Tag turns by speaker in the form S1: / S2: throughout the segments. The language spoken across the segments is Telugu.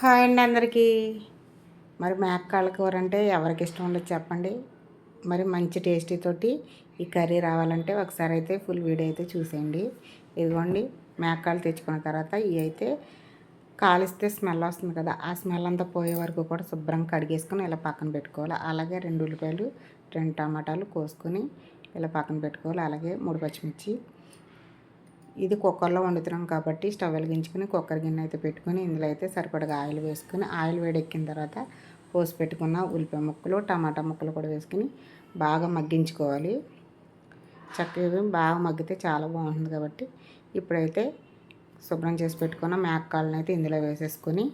S1: హాయ్ అండి అందరికీ. మరి మేకకాళ్ళ కూర అంటే ఎవరికి ఇష్టం ఉండదు చెప్పండి. మరి మంచి టేస్టీ తోటి ఈ కర్రీ రావాలంటే ఒకసారి అయితే ఫుల్ వీడియో అయితే చూసేయండి. ఇదిగోండి మేకకాళ్ళు తెచ్చుకున్న తర్వాత ఇవి అయితే కాలిస్తే స్మెల్ వస్తుంది కదా ఆ స్మెల్ అంతా పోయే వరకు కూడా శుభ్రంగా కడిగేసుకొని ఇలా పక్కన పెట్టుకోవాలి. అలాగే రెండు ఉల్లిపాయలు రెండు టమాటాలు కోసుకొని ఇలా పక్కన పెట్టుకోవాలి. అలాగే మూడు పచ్చిమిర్చి ఇది కుక్కర్లో వండుతున్నాం కాబట్టి స్టవ్ వెలిగించుకుని కుక్కర్ గిన్నె అయితే పెట్టుకొని ఇందులో అయితే సరిపడగా ఆయిల్ వేసుకొని ఆయిల్ వేడెక్కిన తర్వాత పోసి పెట్టుకున్న ఉల్లిపాయ ముక్కలు టమాటా ముక్కలు కూడా వేసుకొని బాగా మగ్గించుకోవాలి. చక్కగా బాగా మగ్గితే చాలా బాగుంటుంది కాబట్టి ఇప్పుడైతే శుభ్రం చేసి పెట్టుకున్న మేకకాళ్ళని అయితే ఇందులో వేసేసుకొని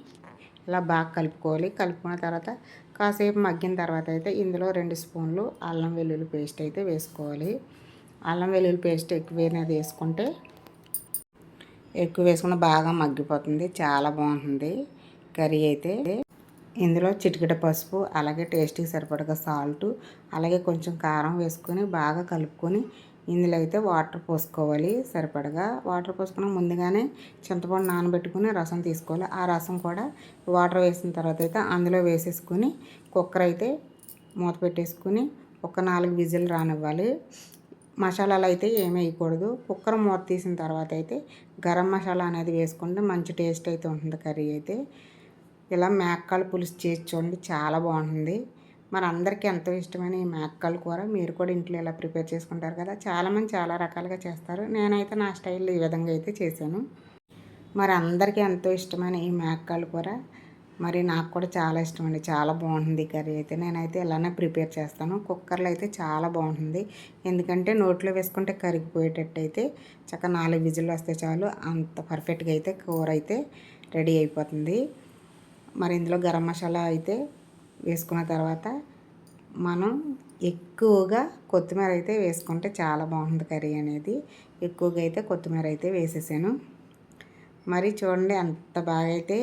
S1: ఇలా బాగా కలుపుకోవాలి. కలుపుకున్న తర్వాత కాసేపు మగ్గిన తర్వాత అయితే ఇందులో రెండు స్పూన్లు అల్లం వెల్లుల్లి పేస్ట్ అయితే వేసుకోవాలి. అల్లం వెల్లుల్లి పేస్ట్ ఎక్కువ వేసుకుంటే ఎక్కువ వేసుకున్న బాగా మగ్గిపోతుంది. చాలా బాగుంటుంది. కర్రీ అయితే ఇందులో చిటికిట పసుపు అలాగే టేస్ట్కి సరిపడగా సాల్ట్ అలాగే కొంచెం కారం వేసుకొని బాగా కలుపుకొని ఇందులో అయితే వాటర్ పోసుకోవాలి. సరిపడగా వాటర్ పోసుకున్న ముందుగానే చింతపండు నానబెట్టుకుని రసం తీసుకోవాలి. ఆ రసం కూడా వాటర్ వేసిన తర్వాత అయితే అందులో వేసేసుకుని కుక్కర్ అయితే మూత పెట్టేసుకుని ఒక నాలుగు విజిల్ రానివ్వాలి. మసాలాలు అయితే ఏమీ వేయకూడదు. కుక్కర్ మూత తీసిన తర్వాత అయితే గరం మసాలా అనేది వేసుకుంటే మంచి టేస్ట్ అయితే ఉంటుంది కర్రీ అయితే. ఇలా మేకకాలు పులుసు చేసి చూడండి చాలా బాగుంటుంది. మరి అందరికీ ఎంతో ఇష్టమైన ఈ మేకకాలు కూర మీరు కూడా ఇంట్లో ఇలా ప్రిపేర్ చేసుకుంటారు కదా చాలామంది చాలా రకాలుగా చేస్తారు. నేనైతే నా స్టైల్లో ఈ విధంగా అయితే చేశాను. మరి అందరికీ ఎంతో ఇష్టమైన ఈ మేకకాలు కూర. మరి నాకు కూడా చాలా ఇష్టం అండి చాలా బాగుంటుంది కర్రీ అయితే. నేనైతే ఇలానే ప్రిపేర్ చేస్తాను. కుక్కర్లో అయితే చాలా బాగుంటుంది. ఎందుకంటే నోట్లో వేసుకుంటే కరిగిపోయేటట్టు అయితే చక్కగా నాలుగు విజిల్ వస్తే చాలు అంత పర్ఫెక్ట్గా అయితే కూర అయితే రెడీ అయిపోతుంది. మరి ఇందులో గరం మసాలా అయితే వేసుకున్న తర్వాత మనం ఎక్కువగా కొత్తిమీర అయితే వేసుకుంటే చాలా బాగుంటుంది కర్రీ అనేది. ఎక్కువగా అయితే కొత్తిమీర అయితే వేసేసాను. మరి చూడండి అంత బాగా అయితే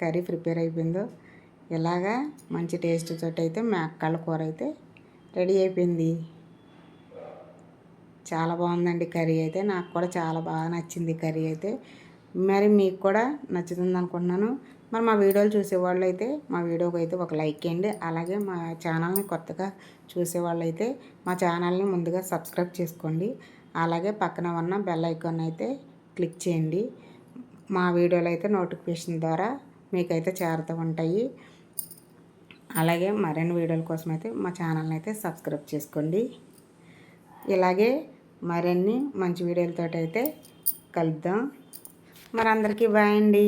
S1: కర్రీ ప్రిపేర్ అయిపోయిందో. ఇలాగా మంచి టేస్ట్ తోటి అయితే మేకకాళ్ళ కూర అయితే రెడీ అయిపోయింది. చాలా బాగుందండి కర్రీ అయితే. నాకు కూడా చాలా బాగా నచ్చింది కర్రీ అయితే. మరి మీకు కూడా నచ్చుతుంది అనుకుంటున్నాను. మరి మా వీడియోలు చూసేవాళ్ళు అయితే మా వీడియోకి అయితే ఒక లైక్ చేయండి. అలాగే మా ఛానల్ని కొత్తగా చూసేవాళ్ళు అయితే మా ఛానల్ని ముందుగా సబ్స్క్రైబ్ చేసుకోండి. అలాగే పక్కన ఉన్న బెల్ ఐకాన్ అయితే క్లిక్ చేయండి. మా వీడియోలు అయితే నోటిఫికేషన్ ద్వారా మీకైతే చేరుతూ ఉంటాయి. అలాగే మరిన్ని వీడియోల కోసం అయితే మా ఛానల్ని అయితే సబ్స్క్రైబ్ చేసుకోండి. ఇలాగే మరిన్ని మంచి వీడియోలతో అయితే కలుద్దాం. మరి అందరికీ బాయ్ అండి.